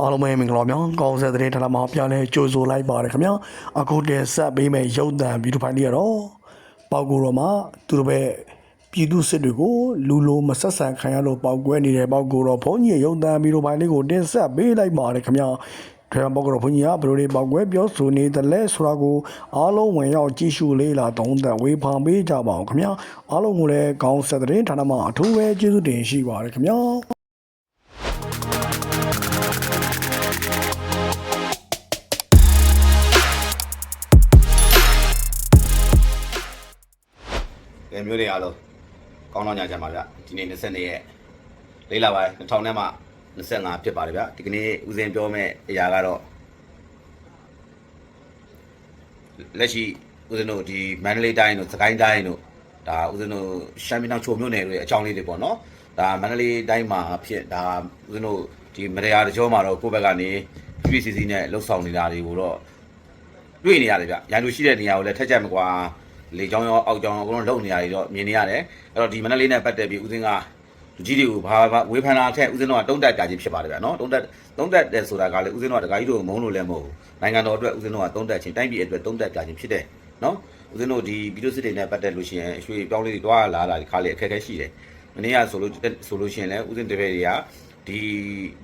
အားလုံးပဲမင်္ဂလာပါကောင်းဆက်တဲ့ထလာမှာပြန်လဲကြိုဆိုလိုက်ပါတယ်ခင်ဗျာအခုတင်ဆက်ပေးမယ့်ရုပ်သံဗီဒီယိုဖိုင်လေးကတော့ပေါက်ကူတော်မှာသူတို့ပဲပြည်သူစစ်တွေကိုလူလိုမဆက်ဆံခံရလို့ပေါက်ကွဲနေတဲ့ပေါက်ကူတော်ဘုန်းကြီးရဲ့ရုပ်သံဗီဒီယိုဖိုင်လေးကိုတင်ဆက်ပေးလိုက်ပါတယ်ခင်ဗျာထွေပေါက်ကူတော်ဘုန်းကြီးကဘယ်လိုတွေပေါက်ကွဲပြောဆိုနေတယ်လဲဆိုတာကိုအားလုံးဝင်ရောက်ကြည့်ရှုလေးလာတုံးသက်ဝေဖန်ပေးကြပါအောင်ခင်ဗျာအားလုံးကိုလည်းကောင်းဆက်တဲ့ဌာနမှာအထူးပဲကျေးဇူးတင်ရှိပါတယ်ခင်ဗျာ မျိုးတွေအားလုံးကောင်းတော့ညချမ်းပါဗျဒီနေ့22ရက်လေးလပိုင်း2000နဲ့မှ25ဖြစ်ပါတယ်ဗျဒီကနေ့ဦးစင်ပြောမဲ့အရာကတော့လက်ရှိဦးစင်တို့ဒီမန္တလေးတိုင်းတို့စကိုင်းတိုင်းတို့ဒါဦးစင်တို့ရှမ်းပြည်တောင်ချိုမြို့နယ်တွေအကြောင်းလေးတွေပေါ့နော်ဒါမန္တလေးတိုင်းမှာဖြစ်ဒါဦးစင်တို့ဒီမတရားတကြောမှာတော့ကိုယ့်ဘက်ကနေ PPCC နဲ့လှုပ်ဆောင်နေတာတွေကိုတော့တွေ့နေရတယ်ဗျရန်သူရှိတဲ့နေရာကိုလည်းထက်ချက်မကွာ လေချောင်းရောအောက်ချောင်းရောအကုန်လုံးလုံနေရတယ်တော့မြင်နေရတယ်အဲ့တော့ဒီမနက်လေးနဲ့ပတ်သက်ပြီးဦးစင်းကလူကြီးတွေကိုဘာဘာဝေဖန်တာထက်ဦးစင်းတို့ကတုံးတက်ကြခြင်းဖြစ်ပါတယ်ဗျနော်တုံးတက်တုံးတက်တယ်ဆိုတာကလည်းဦးစင်းတို့ကတခါကြီးတို့မုန်းလို့လည်းမဟုတ်ဘူးနိုင်ငံတော်အတွက်ဦးစင်းတို့ကတုံးတက်ခြင်းတိုင်းပြည်အတွက်တုံးတက်ကြခြင်းဖြစ်တယ်နော်ဦးစင်းတို့ဒီဗီဒီယိုစစ်တွေနဲ့ပတ်သက်လို့ရှိရင်အရွှေပြောင်းလေးတွေတွားလာတာဒီခါလေးအခက်အခဲရှိတယ်မနေ့ကဆိုလို့ဆိုလို့ရှိရင်လည်းဦးစင်းတပည့်တွေကဒီ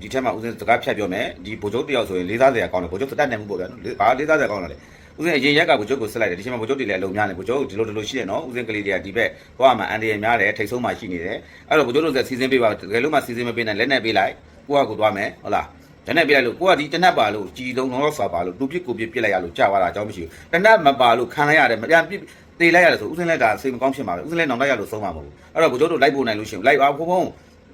ဒီထက်မှဦးစင်းစကားဖြတ်ပြောမယ်ဒီဗိုလ်ချုပ်တယောက်ဆိုရင်လေးစားစရာကောင်းတယ်ဗိုလ်ချုပ်စတတ်နိုင်မှုပေါ့ဗျာနော်ဘာလေးစားစရာကောင်းတာလဲ ဦးစင်အရင်ရက်ကဗိုလ်ချုပ်ကိုဆက်လိုက်တယ်ဒီချိန်မှာဗိုလ်ချုပ်တွေလည်းအလုံးများနေဗိုလ်ချုပ်ဒီလိုဒီလိုရှိတယ်နော်ဦးစင်ကလေးတွေကဒီဘက်ဘဝမှာအန်ဒီရများတယ်ထိတ်ဆုံးမှရှိနေတယ်အဲ့တော့ဗိုလ်ချုပ်တို့ကစီစဉ်ပေးပါတကယ်လို့မှစီစဉ်မပေးနိုင်လက်နဲ့ပေးလိုက်ကိုကကိုသွားမယ်ဟုတ်လားလက်နဲ့ပေးလိုက်လို့ကိုကဒီတနက်ပါလို့ကြည်လုံးတော့ဆွာပါလို့တူပစ်ကိုပစ်ပစ်လိုက်ရလို့ကြာသွားတာအကြောင်းမရှိဘူးတနက်မပါလို့ခံလိုက်ရတယ်မပြန်ပစ်တေးလိုက်ရတယ်ဆိုဦးစင်လည်းဒါစိတ်မကောင်းဖြစ်မှာပဲဦးစင်လည်းနောင်လိုက်ရလို့ဆုံးမှာမဟုတ်ဘူးအဲ့တော့ဗိုလ်ချုပ်တို့လိုက်ပို့နိုင်လို့ရှိရင်လိုက်ပါဖုံဖုံ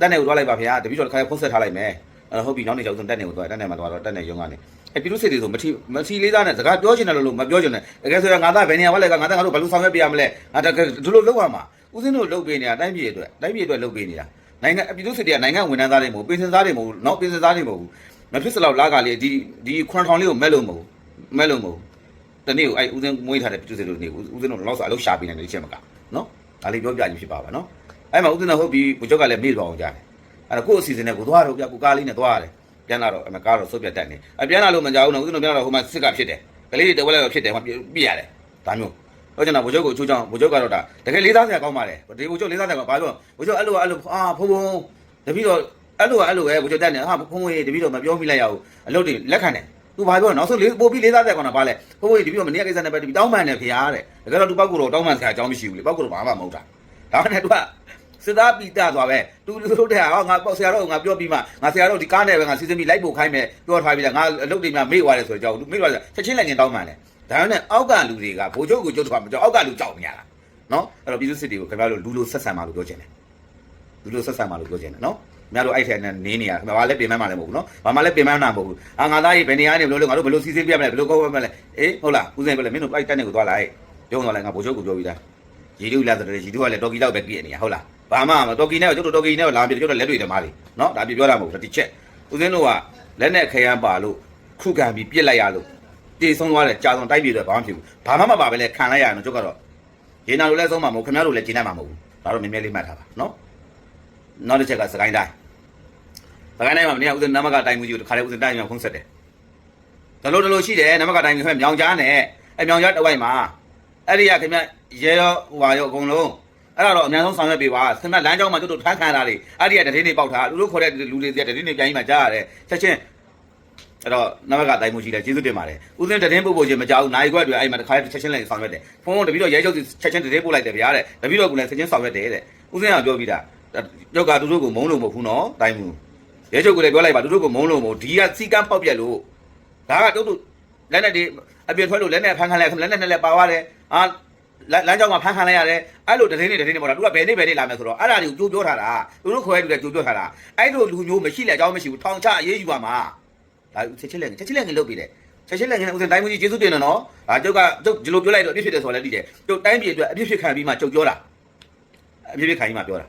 တက်နေကိုသွားလိုက်ပါဗျာတပည့်တော်တစ်ခါဖုန်းဆက်ထားလိုက်မယ်အဲ့ဟုတ်ပြီနောက်နေ့ကျဦးစင်တက်နေကိုသွားတက်နေမှာသွားတော့တက်နေရုံကနေ အဲပြည်သူစစ်တွေဆိုမထီမထီလေးသားနဲ့စကားပြောချင်တယ်လို့မပြောချင်တယ်တကယ်ဆိုရင်ငါသားဘယ်နေရာမှာလဲကငါသားငါတို့ဘယ်လိုဆောင်ရွက်ပေးရမလဲငါတကယ်ဒီလိုလုပ်ရမှာဦးစင်းတို့လုပ်ပေးနေတာတိုင်းပြည်အတွက်တိုင်းပြည်အတွက်လုပ်ပေးနေတာနိုင်ငံပြည်သူစစ်တွေကနိုင်ငံဝန်ထမ်းသားတွေမဟုတ်ပင်စင်သားတွေမဟုတ်နော်ပင်စင်သားတွေမဟုတ်ဘူးမဖြစ်စလောက်လာကလေးဒီဒီခွန်ထောင်လေးကိုမဲ့လို့မဟုတ်မဲ့လို့မဟုတ်တနေ့ကိုအဲဦးစင်းမွေးထားတဲ့ပြည်သူစစ်တို့နေဦးစင်းတို့လောက်ဆိုအလုပ်ရှာပေးနေတယ်ချက်မကနော်ဒါလေးပြောပြခြင်းဖြစ်ပါပါနော်အဲ့မှာဦးစင်းတို့ဟုတ်ပြီဘုချုပ်ကလည်းမေ့သွားအောင်ကြားတယ်အဲ့တော့ကိုယ့်အစီအစဉ်နဲ့ကိုသွားတော့ပြကိုကားလေးနဲ့သွားရတယ် ပြန်လာတော့အမကားတော့စုပ်ပြတ်တက်နေအပြန်လာလို့မကြောက်ဘူးနော်ဦးဇင်းတို့ပြန်လာတော့ဟိုမှာစစ်ကဖြစ်တယ်ကလေးတွေတဝက်လောက်ဖြစ်တယ်ဟိုပြရတယ်ဒါမျိုးဟောကျွန်တော်ဗိုလ်ချုပ်ကိုအချိုးချောင်းဗိုလ်ချုပ်ကတော့ဒါတကယ်လေးစားစရာကောင်းပါတယ်ဒီဗိုလ်ချုပ်လေးစားစရာကောင်းဘာလို့ဗိုလ်ချုပ်အဲ့လိုအဲ့လိုအာဖုံဖုံတပီတော့အဲ့လိုအဲ့လိုပဲဗိုလ်ချုပ်တက်နေဟာဖုံဖုံရေးတပီတော့မပြောမိလိုက်ရဘူးအလုပ်တွေလက်ခံတယ်သူဘာပြောနောက်ဆုံးလေးပို့ပြီးလေးစားစရာကောင်းတာဘာလဲဖုံဖုံရေးတပီတော့မနေ့ကကိစ္စနဲ့ပဲတပီတောင်းပန်တယ်ဖေရားတဲ့တကယ်တော့သူပောက်ကိုတော့တောင်းပန်စရာအကြောင်းမရှိဘူးလေပောက်ကိုတော့ဘာမှမဟုတ်တာဒါနဲ့သူက စစ်သားပိတသွားပဲသူတို့တဲ့ဟာငါပေါ့ဆရာတော်ငါပြောပြီးမှငါဆရာတော်ဒီကားနဲ့ပဲငါစီစဉ်ပြီးလိုက်ပို့ခိုင်းမယ်ပြောထားပြီးလားငါအလုပ်တွေများမေ့သွားတယ်ဆိုတော့ကြောက်သူမေ့သွားတယ်ချက်ချင်းလည်းငင်တောင်းမှန်တယ်ဒါနဲ့အောက်ကလူတွေကဘိုးချုပ်ကိုကျုပ်တို့ကမကြောက်အောက်ကလူကြောက်နေရတာနော်အဲ့တော့ပြည်သူစစ်တွေကိုခင်ဗျားတို့လူလိုဆက်ဆံပါလို့ပြောချင်တယ်လူလိုဆက်ဆံပါလို့ပြောချင်တယ်နော်ခင်ဗျားတို့အဲ့ထက်နဲ့နင်းနေရခင်ဗျာဘာလဲပြင်မမှလည်းမဟုတ်ဘူးနော်ဘာမှလည်းပြင်မမှမဟုတ်ဘူးအာငါသားကြီးဘယ်နေရာနေဘယ်လိုလုပ်ငါတို့ဘယ်လိုစီစဉ်ပြရမလဲဘယ်လိုကောက်မလဲအေးဟုတ်လားဦးစင်ပြောလဲမင်းတို့အဲ့တက်နေကိုသွားလိုက်ပြောသွားလိုက်ငါဘိုးချုပ်ကိုပြောပြီးသားရီတူလာဆိုတယ်ရီတူကလည်းတော်ကီလောက်ပဲကြည့်နေရဟုတ်လား ဘာမှမတော်ကီနဲ့ကျုပ်တို့တော်ကီနဲ့လာပြီးကျုပ်တို့လက်တွေတမားလေနော်ဒါပြပြောတာမဟုတ်ဘူးဒီချက်ဦးစင်းတို့ကလက်နဲ့ခရမ်းပါလို့ခုခံပြီးပြစ်လိုက်ရလို့တေဆုံးသွားတယ်ကြာဆုံးတိုက်ပြေတော့ဘာမှမဖြစ်ဘူးဘာမှမပါပဲလေခံလိုက်ရရင်ကျုပ်ကတော့ရေနာလိုလဲဆုံးမှာမဟုတ်ခင်ဗျားတို့လည်းကျင်းနိုင်မှာမဟုတ်ဘူးဒါတော့မြဲမြဲလေးမှတ်ထားပါနော်နောက်တစ်ချက်ကစကိုင်းတိုင်းစကိုင်းတိုင်းမှာမနေ့ကဦးစင်းနမကတိုင်းမှုကြီးကိုတခါလေဦးစင်းတိုင်းမှာဖုံးဆက်တယ်ဒါလို့ဒါလို့ရှိတယ်နမကတိုင်းကမြောင်ကြားနဲ့အဲမြောင်ကြားတဝိုက်မှာအဲ့ဒီကခင်ဗျရဲရောဟိုပါရောအကုန်လုံး အဲ့ဒါတော့အများဆုံးဆောင်ရွက်ပေးပါဆင်မလမ်းကြောင်းမှာတို့တို့ထမ်းခံတာတွေအဲ့ဒီကတတိနေပေါက်ထားသူတို့ခေါ်တဲ့လူတွေတတိနေပြန်ကြီးမှာကြားရတယ်ချက်ချင်းအဲ့တော့နမကတိုင်မှုကြီးတယ်ကျေးဇူးတင်ပါတယ်ဦးစင်းတတိပို့ဖို့ချင်းမကြောက်ဘူးနိုင်ခွက်တွေအဲ့မှာတစ်ခါချက်ချင်းလည်းဆောင်ရွက်တယ်ဖုန်းဖုန်းတပီတော့ရဲချုပ်ချက်ချင်းတတိပို့လိုက်တယ်ဗျာတဲ့တပီတော့ကလည်းချက်ချင်းဆောင်ရွက်တယ်တဲ့ဦးစင်းကပြောပြီးတာကျောက်ကသူတို့ကိုမုန်းလို့မဟုတ်ဘူးနော်တိုင်မှုရဲချုပ်ကလည်းပြောလိုက်ပါသူတို့ကိုမုန်းလို့မဟုတ်ဒီကစီကန်းပေါက်ပြက်လို့ဒါကတို့တို့လက်နဲ့ဒီအပြည့်ထွက်လို့လက်နဲ့ဖန်ခံလိုက်လက်နဲ့နဲ့လည်းပါသွားတယ်အာ လမ်းလမ်းကြောင်းမှာဖမ်းခံလိုက်ရတယ်အဲ့လိုတတင်းနေတတင်းနေပေါ့လားသူကဘယ်နေ့ဘယ်နေ့လာမယ်ဆိုတော့အဲ့ဒါတွေကိုကြိုးပြောထားတာသူတို့ခွဲတူတယ်ကြိုးပြောထားတာအဲ့လိုလူမျိုးမရှိလေအကြောင်းမရှိဘူးထောင်ချအေးယူပါမှာဒါချက်ချင်းလက်ချက်ချင်းလက်ငင်လုပ်ပြီးတယ်ချက်ချင်းလက်ငင်ဦးစင်တိုင်းမှုကြီးကျေးဇူးတင်တယ်နော်ဒါကျုပ်ကကျုပ်ဒီလိုပြောလိုက်တော့အပြစ်ဖြစ်တယ်ဆိုတော့လည်းသိတယ်ကျုပ်တိုင်းပြည်အတွက်အပြစ်ဖြစ်ခံပြီးမှကျုပ်ပြောတာအပြစ်ဖြစ်ခံပြီးမှပြောတာ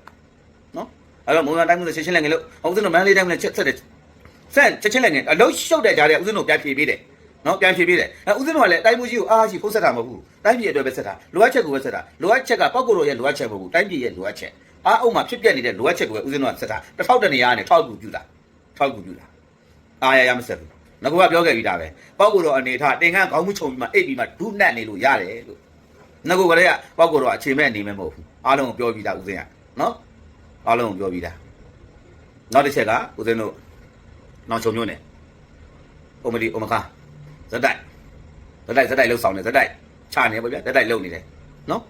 နော်အဲ့တော့မုံရတိုင်းမှုချက်ချင်းလက်ငင်လို့ဦးစင်တို့မန်းလေးတိုင်းမှုချက်ဆက်တယ်ဆက်ချက်ချင်းလက်ငင်အလုံးရှုပ်တဲ့ကြားတဲ့ဦးစင်တို့ပြန်ဖြေပေးတယ် နော်ပြန်ဖြေပေးတယ်အဲဦးစင်းတို့ကလည်းတိုင်းမှုကြီးကိုအားရှိဖုတ်ဆက်တာမဟုတ်ဘူးတိုင်းပြည်အတွက်ပဲဆက်တာလိုအပ်ချက်ကိုပဲဆက်တာလိုအပ်ချက်ကပောက်ကိုရိုရဲ့လိုအပ်ချက်မဟုတ်ဘူးတိုင်းပြည်ရဲ့လိုအပ်ချက်အားအုံမှာဖြစ်ပြနေတဲ့လိုအပ်ချက်ကိုပဲဦးစင်းတို့ကဆက်တာတစ်ထောက်တနေရာနဲ့ထောက်ကူပြူတာထောက်ကူပြူတာအာရရမဆက်ဘူးငါကပြောခဲ့ပြီးသားပဲပောက်ကိုတော့အနေထားတင်ကန်းခေါင်းမှုခြုံပြီးမှအိတ်ပြီးမှဒုနှက်နေလို့ရတယ်လို့ငါကကလေးကပောက်ကိုတော့အခြေမဲ့နေမဲ့မဟုတ်ဘူးအားလုံးကိုပြောပြီးသားဦးစင်းကနော်အားလုံးကိုပြောပြီးသားနောက်တစ်ချက်ကဦးစင်းတို့နောက်ချုံမျိုးနဲ့အိုမဒီအိုမခါ ဇက်တိုက်ဇက်တိုက်ဇက်တိုက်လှုပ်ဆောင်နေဇက်တိုက်ချနေပါဗျာဇက်တိုက်လှုပ်နေတယ်နော်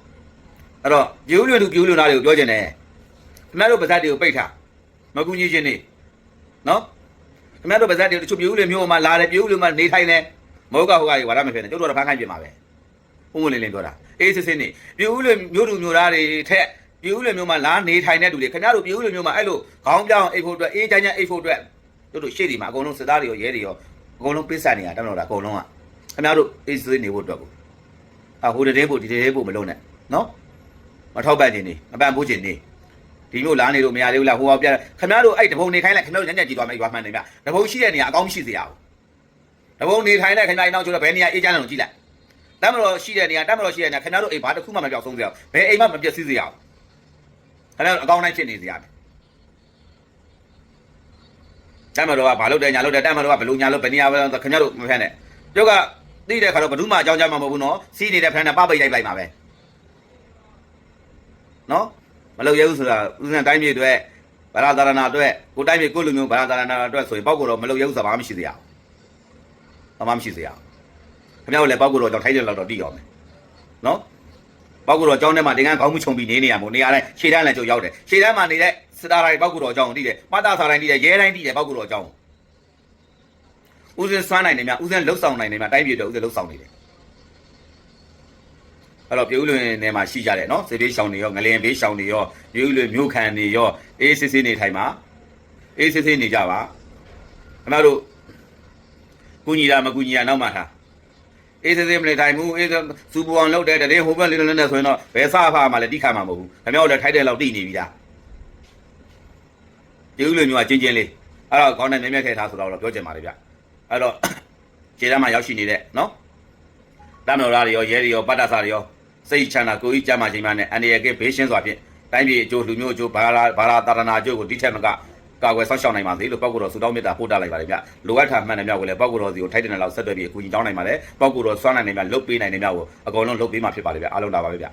အဲ့တော့ပြူးလွင်သူပြူးလွင်သားတွေကိုပြောချင်တယ်ခင်ဗျားတို့ပါဇက်တွေကိုပိတ်ထားမကူညီချင်းနေနော်ခင်ဗျားတို့ပါဇက်တွေတချို့ပြူးလေမျိုးမှာလာတယ်ပြူးလေမှာနေထိုင်တယ်မဟုတ်ကဟိုကကြီးဝါရမဖြစ်နေကျုပ်တို့တော့ဖမ်းခိုင်းပြင်ပါပဲပုံမလင်းလင်းပြောတာအေးစစ်စစ်နေပြူးလေမျိုးသူမျိုးသားတွေထက်ပြူးလေမျိုးမှာလာနေထိုင်တဲ့သူတွေခင်ဗျားတို့ပြူးလေမျိုးမှာအဲ့လိုခေါင်းပြောင်းအိတ်ဖို့အတွက်အေးချမ်းချမ်းအိတ်ဖို့အတွက်တို့တို့ရှေ့ဒီမှာအကုန်လုံးစစ်သားတွေရောရဲတွေရော အကုန်လုံးပိတ်ဆက်နေတာတမလို့တာအကုန်လုံးကခင်ဗျားတို့အေးစစ်နေဖို့အတွက်ကိုအဟိုတည်းဖို့ဒီတည်းဖို့မလုံးနဲ့နော်မထောက်ပံ့ခြင်းနေမပံ့ဖို့ခြင်းနေဒီမျိုးလာနေလို့မရသေးဘူးလားဟိုကပြခင်ဗျားတို့အဲ့တဘုံနေခိုင်းလိုက်ခင်ဗျားတို့ညံ့ညံ့ကြည့်သွားမယ်ရွာမှန်နေမြတဘုံရှိတဲ့နေရာအကောင်းမရှိစေရဘူးတဘုံနေခိုင်းလိုက်ခင်ဗျားအိမ်နောက်ကျတော့ဘယ်နေရာအေးချမ်းလို့ကြည့်လိုက်တမ်းမတော်ရှိတဲ့နေရာတမ်းမတော်ရှိတဲ့နေရာခင်ဗျားတို့အိမ်ဘာတစ်ခုမှမပြောက်ဆုံးစေရအောင်ဘယ်အိမ်မှမပြည့်စည်စေရအောင်ခင်ဗျားတို့အကောင်းတိုင်းဖြစ်နေစေရမယ် တမ်းမတော်ကဘာလုပ်တယ်ညာလုပ်တယ်တမ်းမတော်ကဘလို့ညာလုပ်ဘယ်နေရာပဲခင်ဗျားတို့မဖက်နဲ့ကျုပ်ကသိတဲ့ခါတော့ဘယ်သူမှအကြောင်းကြားမှာမဟုတ်ဘူးနော်စီးနေတဲ့ဖက်နဲ့ပပိတ်လိုက်လိုက်ပါပဲနော်မလုပ်ရဘူးဆိုတာဦးဇင်တိုင်းပြည်အတွက်ဗလာသာရဏအတွက်ကိုတိုင်းပြည်ကိုလူမျိုးဗလာသာရဏအတွက်ဆိုရင်ပောက်ကိုတော့မလုပ်ရဘူးဆိုတာဘာမှမရှိသေးရအောင်ဘာမှမရှိသေးရအောင်ခင်ဗျားတို့လည်းပောက်ကိုတော့ကြောင့်ထိုက်တယ်လောက်တော့တည်ရအောင်မယ်နော် ပောက်ကိုတော့အကြောင်းထဲမှာတင်ကန်းခေါင်းမှုခြုံပြီးနေနေရမို့နေရာတိုင်းရှေ့တန်းလည်းကြုံရောက်တယ်ရှေ့တန်းမှာနေတဲ့စတာတိုင်းပောက်ကိုတော့အကြောင်းကိုတည်တယ်ပတာစာတိုင်းတည်တယ်ရဲတိုင်းတည်တယ်ပောက်ကိုတော့အကြောင်းဦးဇင်စွမ်းနိုင်နေမြဦးဇင်လှုပ်ဆောင်နိုင်နေမြတိုင်းပြည်အတွက်ဦးဇင်လှုပ်ဆောင်နေတယ်အဲ့တော့ပြုံးလွင်နေမှာရှိကြတယ်နော်စေဘေးရှောင်းနေရောငလင်ဘေးရှောင်းနေရောပြုံးလွင်မြို့ခံနေရောအေးစစ်စစ်နေထိုင်မှာအေးစစ်စစ်နေကြပါခင်ဗျားတို့ကုညီတာမကုညီတာနောက်မှထား အေးစစ်စစ်မနေထိုင်ဘူးအေးစူပူအောင်လုပ်တဲ့တရင်ဟိုဘက်လေးလေးနဲ့ဆိုရင်တော့ဘယ်စားဖာမှလည်းတိခါမှာမဟုတ်ဘူးခင်ဗျားတို့လည်းထိုက်တဲ့လောက်တိနေပြီလားပြုံးလွင်မြို့ကချင်းချင်းလေးအဲ့တော့ခေါင်းနဲ့မြဲမြဲထဲထားဆိုတော့ပြောချင်ပါလေဗျအဲ့တော့ခြေတမ်းမှာရောက်ရှိနေတဲ့နော်တမ်းတော်သားတွေရောရဲတွေရောပတ်တာစာတွေရောစိတ်ချမ်းသာကိုယ်ကြီးကြမ်းမာခြင်းများနဲ့အန္တရာယ်ကဘေးရှင်းစွာဖြင့်တိုင်းပြည်အကျိုးလူမျိုးအကျိုးဘာလာဘာလာတာရဏအကျိုးကိုဒီထက်မက ကာကွယ်ဆောက်ရှောက်နိုင်ပါစေလို့ပောက်ကူတော်ဆုတောင်းမေတ္တာပို့တလိုက်ပါတယ်ဗျလိုအပ်တာမှန်တယ်မြောက်ကိုလည်းပောက်ကူတော်စီကိုထိုက်တဲ့လောက်ဆက်သွယ်ပြီးအကူအညီတောင်းနိုင်ပါတယ်ပောက်ကူတော်စွမ်းနိုင်တယ်မြောက်လုတ်ပေးနိုင်တယ်မြောက်ကိုအကုန်လုံးလုတ်ပေးမှာဖြစ်ပါတယ်ဗျအားလုံးဒါပါပဲဗျ